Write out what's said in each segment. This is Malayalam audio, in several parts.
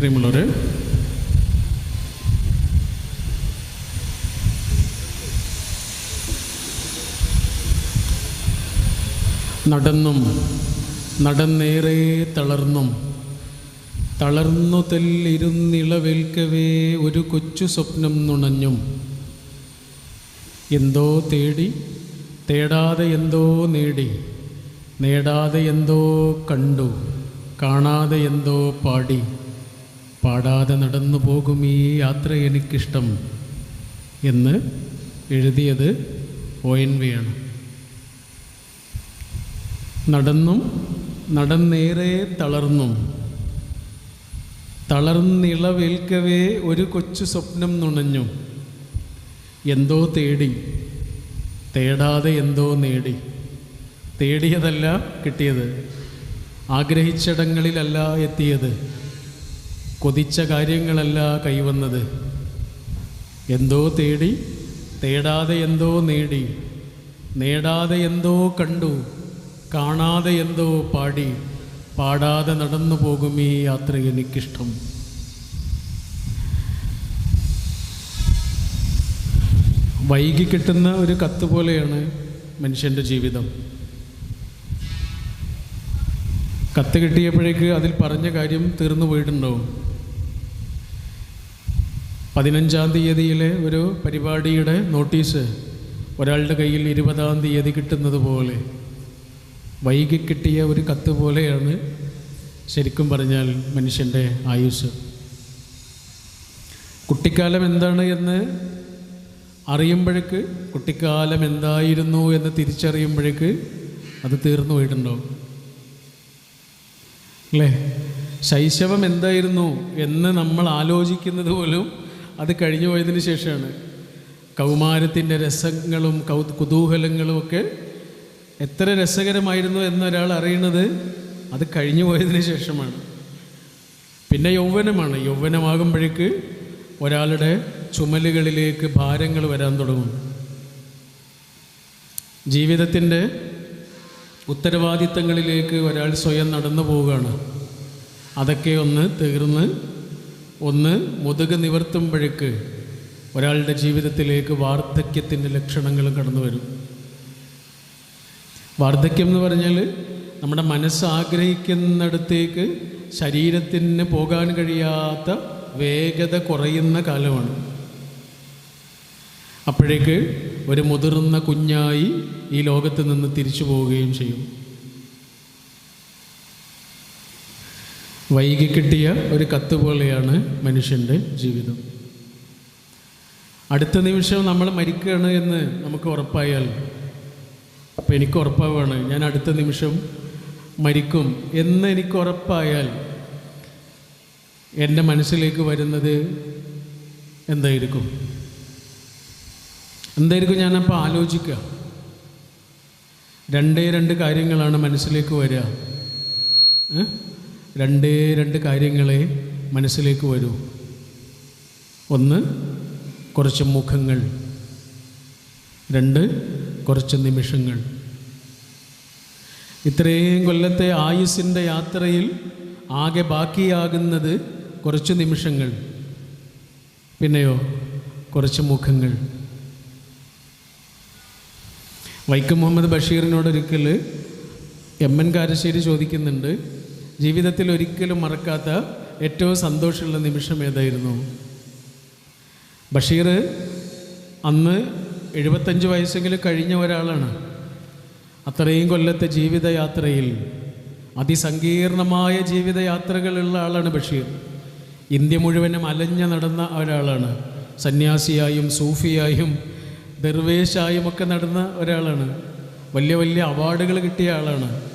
പ്രിയമുള്ളവർ നടന്നും നടന്നേറെ തളർന്നും തളർന്നു തെല്ലിരുന്നിളവേൽക്കവേ ഒരു കൊച്ചു സ്വപ്നം നുണഞ്ഞും. എന്തോ തേടി തേടാതെ എന്തോ നേടി നേടാതെ എന്തോ കണ്ടു കാണാതെ എന്തോ പാടി. പാടാതെ നടന്നു പോകും ഈ യാത്ര എനിക്കിഷ്ടം എന്ന് എഴുതിയത് ഒ എൻ വി ആണ്. നടന്നും നടന്നേറെ തളർന്നും. തളർന്നിളവേൽക്കവേ ഒരു കൊച്ചു സ്വപ്നം നുണഞ്ഞു. എന്തോ തേടി. തേടാതെ എന്തോ നേടി. തേടിയതല്ല കിട്ടിയത്. ആഗ്രഹിച്ചിടങ്ങളിലല്ല എത്തിയത്. കൊതിച്ച കാര്യങ്ങളല്ല കൈവന്നത്. എന്തോ തേടി തേടാതെ എന്തോ നേടി നേടാതെ എന്തോ കണ്ടു കാണാതെ എന്തോ പാടി പാടാതെ നടന്നു പോകും ഈ യാത്ര എനിക്കിഷ്ടം. വൈകി കിട്ടുന്ന ഒരു കത്ത് പോലെയാണ് മനുഷ്യന്റെ ജീവിതം. കത്ത് കിട്ടിയപ്പോഴേക്ക് അതിൽ പറഞ്ഞ കാര്യം തീർന്നു പോയിട്ടുണ്ടാവും. പതിനഞ്ചാം തീയതിയിലെ ഒരു പരിപാടിയുടെ നോട്ടീസ് ഒരാളുടെ കയ്യിൽ ഇരുപതാം തീയതി കിട്ടുന്നത് പോലെ. വൈകി കിട്ടിയ ഒരു കത്ത് പോലെയാണ് ശരിക്കും പറഞ്ഞാൽ മനുഷ്യന്റെ ആയുസ് കുട്ടിക്കാലം എന്താണ് എന്ന് അറിയുമ്പോഴേക്ക് കുട്ടിക്കാലം എന്തായിരുന്നു എന്ന് തിരിച്ചറിയുമ്പോഴേക്ക് അത് തീർന്നു പോയിട്ടുണ്ടാവും. അല്ലേ? ശൈശവം എന്തായിരുന്നു എന്ന് നമ്മൾ ആലോചിക്കുന്നത് പോലും അത് കഴിഞ്ഞു പോയതിന് ശേഷമാണ്. കൗമാരത്തിന്റെ രസങ്ങളും കൗ കുതൂഹലങ്ങളും ഒക്കെ എത്ര രസകരമായിരുന്നു എന്നൊരാൾ അറിയുന്നത് അത് കഴിഞ്ഞു പോയതിന് ശേഷമാണ്. പിന്നെ യൗവനമാണ്. യൗവനമാകുമ്പോഴേക്ക് ഒരാളുടെ ചുമലുകളിലേക്ക് ഭാരങ്ങൾ വരാൻ തുടങ്ങും. ജീവിതത്തിന്റെ ഉത്തരവാദിത്തങ്ങളിലേക്ക് ഒരാൾ സ്വയം നടന്നു പോവുകയാണ്. അതൊക്കെ ഒന്ന് തീർന്ന് ഒന്ന് മുതുക് നിവർത്തുമ്പോഴേക്ക് ഒരാളുടെ ജീവിതത്തിലേക്ക് വാർദ്ധക്യത്തിന്റെ ലക്ഷണങ്ങൾ കടന്നു വരും. വാർദ്ധക്യം എന്ന് പറഞ്ഞാൽ നമ്മുടെ മനസ്സ് ആഗ്രഹിക്കുന്നിടത്തേക്ക് ശരീരത്തിന് പോകാൻ കഴിയാത്ത വേഗത കുറയുന്ന കാലമാണ്. അപ്പോഴേക്ക് ഒരു മുതിർന്ന കുഞ്ഞായി ഈ ലോകത്ത് നിന്ന് തിരിച്ചു പോവുകയും ചെയ്യും. വൈകി കിട്ടിയ ഒരു കത്ത് പോലെയാണ് മനുഷ്യന്റെ ജീവിതം. അടുത്ത നിമിഷം നമ്മൾ മരിക്കുകയാണ് എന്ന് നമുക്ക് ഉറപ്പായാൽ അപ്പം എനിക്ക് ഉറപ്പാവാണ് ഞാൻ അടുത്ത നിമിഷം മരിക്കും എന്ന് എനിക്ക് ഉറപ്പായാൽ എന്റെ മനസ്സിലേക്ക് വരുന്നത് എന്തായിരിക്കും? എന്തായിരിക്കും ഞാനപ്പോൾ ആലോചിക്കുക. രണ്ടേ രണ്ട് കാര്യങ്ങളാണ് മനസ്സിലേക്ക് വരിക? രണ്ടേ രണ്ട് കാര്യങ്ങളെ മനസ്സിലേക്ക് വരൂ. ഒന്ന് കുറച്ച് മുഖങ്ങൾ. രണ്ട് കുറച്ച് നിമിഷങ്ങൾ. ഇത്രയും കൊല്ലത്തെ ആയുസിന്റെ യാത്രയിൽ ആകെ ബാക്കിയാകുന്നത് കുറച്ച് നിമിഷങ്ങൾ. പിന്നെയോ കുറച്ച് മുഖങ്ങൾ. വൈക്കം മുഹമ്മദ് ബഷീറിനോടൊരിക്കൽ എം എൻ കാരശ്ശേരി ചോദിക്കുന്നുണ്ട് ജീവിതത്തിൽ ഒരിക്കലും മറക്കാത്ത ഏറ്റവും സന്തോഷമുള്ള നിമിഷം ഏതായിരുന്നു? ബഷീർ അന്ന് എഴുപത്തഞ്ച് വയസ്സെങ്കിലും കഴിഞ്ഞ ഒരാളാണ്. അത്രയും കൊല്ലത്തെ ജീവിതയാത്രയിൽ അതിസങ്കീർണമായ ജീവിതയാത്രകളുള്ള ആളാണ് ബഷീർ. ഇന്ത്യ മുഴുവനും അലഞ്ഞു നടന്ന ഒരാളാണ്. സന്യാസിയായും സൂഫിയായും ദർവേശായും ഒക്കെ നടന്ന ഒരാളാണ്. വലിയ വലിയ അവാർഡുകൾ കിട്ടിയ ആളാണ്.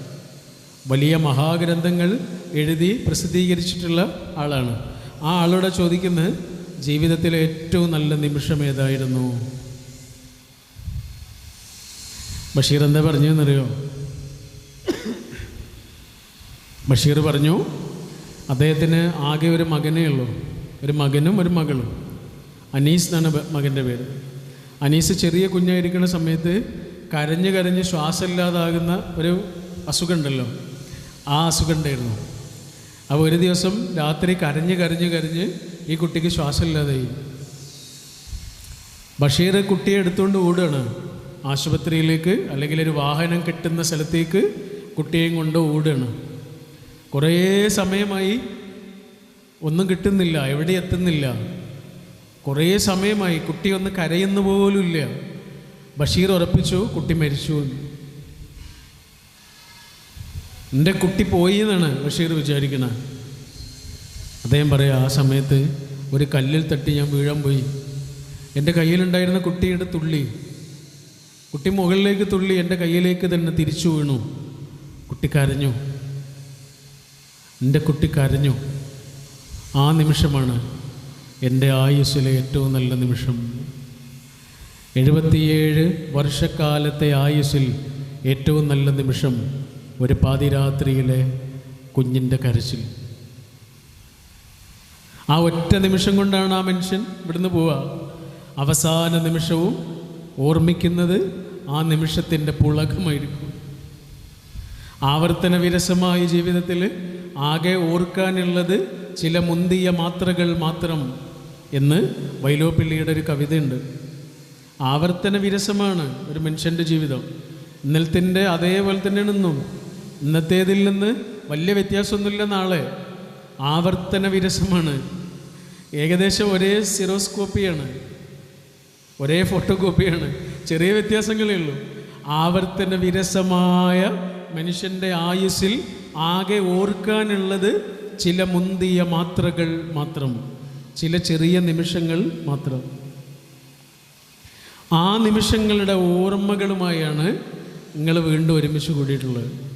വലിയ മഹാഗ്രന്ഥങ്ങൾ എഴുതി പ്രസിദ്ധീകരിച്ചിട്ടുള്ള ആളാണ്. ആ ആളോട് ചോദിക്കുന്നത് ജീവിതത്തിലെ ഏറ്റവും നല്ല നിമിഷം ഏതായിരുന്നു? ബഷീർ എന്താ പറഞ്ഞു എന്നറിയോ? ബഷീർ പറഞ്ഞു അദ്ദേഹത്തിന് ആകെ ഒരു മകനേ ഉള്ളൂ. ഒരു മകനും ഒരു മകളും. അനീസ് എന്നാണ് മകന്റെ പേര്. അനീസ് ചെറിയ കുഞ്ഞായിരിക്കുന്ന സമയത്ത് കരഞ്ഞ് കരഞ്ഞ് ശ്വാസമില്ലാതാകുന്ന ഒരു അസുഖമുണ്ടല്ലോ. ആ അസുഖം ഉണ്ടായിരുന്നു. അപ്പോൾ ഒരു ദിവസം രാത്രി കരഞ്ഞ് കരഞ്ഞ് കരഞ്ഞ് ഈ കുട്ടിക്ക് ശ്വാസമില്ലാതായി. ബഷീർ കുട്ടിയെ എടുത്തുകൊണ്ട് ഓടുകയാണ്. ആശുപത്രിയിലേക്ക് അല്ലെങ്കിൽ ഒരു വാഹനം കിട്ടുന്ന സ്ഥലത്തേക്ക് കുട്ടിയെയും കൊണ്ട് ഓടുകയാണ്. കുറേ സമയമായി ഒന്നും കിട്ടുന്നില്ല എവിടെ എത്തുന്നില്ല. കുറേ സമയമായി കുട്ടി ഒന്ന് കരയുന്ന പോലുമില്ല ബഷീർ ഉറപ്പിച്ചു കുട്ടി മരിച്ചു എന്ന്. എന്റെ കുട്ടി പോയി എന്നാണ് ബഷീർ വിചാരിക്കുന്നത് അദ്ദേഹം പറയാം ആ സമയത്ത് ഒരു കല്ലിൽ തട്ടി ഞാൻ വീഴാൻ പോയി. എന്റെ കയ്യിലുണ്ടായിരുന്ന കുട്ടിയുടെ തുള്ളി. കുട്ടി മുകളിലേക്ക് തുള്ളി എന്റെ കയ്യിലേക്ക് തന്നെ തിരിച്ചു വീണു. കുട്ടി കരഞ്ഞു. എന്റെ കുട്ടി കരഞ്ഞു. ആ നിമിഷമാണ് എന്റെ ആയുസ്സിലെ ഏറ്റവും നല്ല നിമിഷം. എഴുപത്തിയേഴ് വർഷക്കാലത്തെ ആയുസ്സിൽ ഏറ്റവും നല്ല നിമിഷം. ഒരു പാതിരാത്രിയിലെ കുഞ്ഞിന്റെ കരച്ചിൽ. ആ ഒറ്റ നിമിഷം കൊണ്ടാണ് ആ മനുഷ്യൻ ഇവിടുന്ന് പോവുക. അവസാന നിമിഷവും ഓർമ്മിക്കുന്നത് ആ നിമിഷത്തിന്റെ പുളകമായിരിക്കും. ആവർത്തന വിരസമായ ജീവിതത്തിൽ ആകെ ഓർക്കാനുള്ളത് ചില മുന്തിയ മാത്രകൾ മാത്രം എന്ന് വൈലോപ്പിള്ളിയുടെ ഒരു കവിതയുണ്ട്. ആവർത്തന വിരസമാണ് ഒരു മനുഷ്യന്റെ ജീവിതം. ഇന്നലത്തിന്റെ അതേപോലെ തന്നെയാണ് ഇന്നും ഇന്നത്തേതിൽ നിന്ന് വലിയ വ്യത്യാസമൊന്നുമില്ല നാളെ. ആവർത്തന വിരസമാണ്. ഏകദേശം ഒരേ സിറോസ്കോപ്പിയാണ്. ഒരേ ഫോട്ടോ കോപ്പിയാണ് ചെറിയ വ്യത്യാസങ്ങളേ ഉള്ളൂ. ആവർത്തന വിരസമായ മനുഷ്യന്റെ ആയുസ്സിൽ ആകെ ഓർക്കാനുള്ളത് ചില മുന്തിയ മാത്രകൾ മാത്രം. ചില ചെറിയ നിമിഷങ്ങൾ മാത്രം. ആ നിമിഷങ്ങളുടെ ഓർമ്മകളുമായാണ് നിങ്ങൾ വീണ്ടും ഒരുമിച്ച് കൂടിയിട്ടുള്ളത്.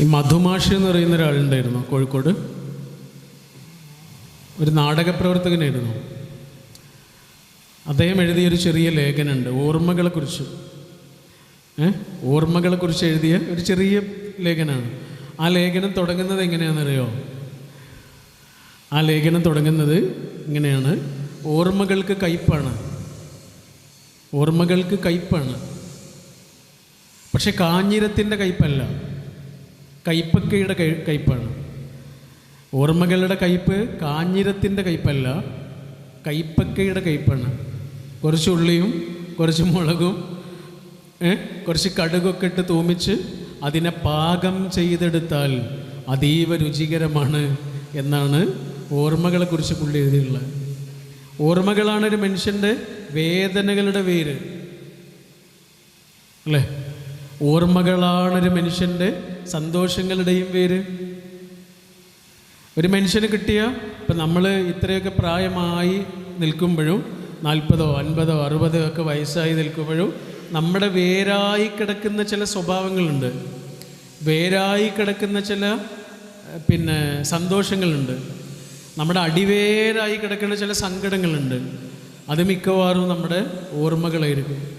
ഈ മധുമാഷി എന്ന് പറയുന്ന ഒരാളുണ്ടായിരുന്നു കോഴിക്കോട്. ഒരു നാടക പ്രവർത്തകനായിരുന്നു അദ്ദേഹം എഴുതിയൊരു ചെറിയ ലേഖനമുണ്ട് ഓർമ്മകളെക്കുറിച്ച്. ഏ? ഓർമ്മകളെക്കുറിച്ച് എഴുതിയ ഒരു ചെറിയ ലേഖനമാണ്. ആ ലേഖനം തുടങ്ങുന്നത് എങ്ങനെയാണെന്നറിയോ? ആ ലേഖനം തുടങ്ങുന്നത് ഇങ്ങനെയാണ്. ഓർമ്മകൾക്ക് കയ്പാണ്. ഓർമ്മകൾക്ക് കയ്പാണ്. പക്ഷെ കാഞ്ഞിരത്തിന്റെ കയ്പല്ല. കയ്പക്കയുടെ കൈ കയ്പാണ്. ഓർമ്മകളുടെ കയ്പ് കാഞ്ഞിരത്തിന്റെ കയ്പല്ല കയ്പക്കയുടെ കയ്പാണ്. കുറച്ച് ഉള്ളിയും കുറച്ച് മുളകും കുറച്ച് കടുകൊക്കെ ഇട്ട് തൂമിച്ച് അതിനെ പാകം ചെയ്തെടുത്താൽ അതീവ രുചികരമാണ് എന്നാണ് ഓർമ്മകളെക്കുറിച്ച് പുള്ളി എഴുതിയുള്ളത് ഓർമ്മകളാണ് ഒരു മനുഷ്യന്റെ വേദനകളുടെ വേര്. അല്ലേ? ഓർമ്മകളാണ് ഒരു മനുഷ്യന്റെ സന്തോഷങ്ങളുടെയും പേര്. ഒരു മനുഷ്യന് കിട്ടിയ ഇപ്പം നമ്മൾ ഇത്രയൊക്കെ പ്രായമായി നിൽക്കുമ്പോഴും നാൽപ്പതോ അൻപതോ അറുപതോ ഒക്കെ വയസ്സായി നിൽക്കുമ്പോഴും നമ്മുടെ വേരായി കിടക്കുന്ന ചില സ്വഭാവങ്ങളുണ്ട്. വേരായി കിടക്കുന്ന ചില പിന്നെ സന്തോഷങ്ങളുണ്ട്. നമ്മുടെ അടിവേരായി കിടക്കുന്ന ചില സങ്കടങ്ങളുണ്ട്. അത് മിക്കവാറും നമ്മുടെ ഓർമ്മകളായിരിക്കും.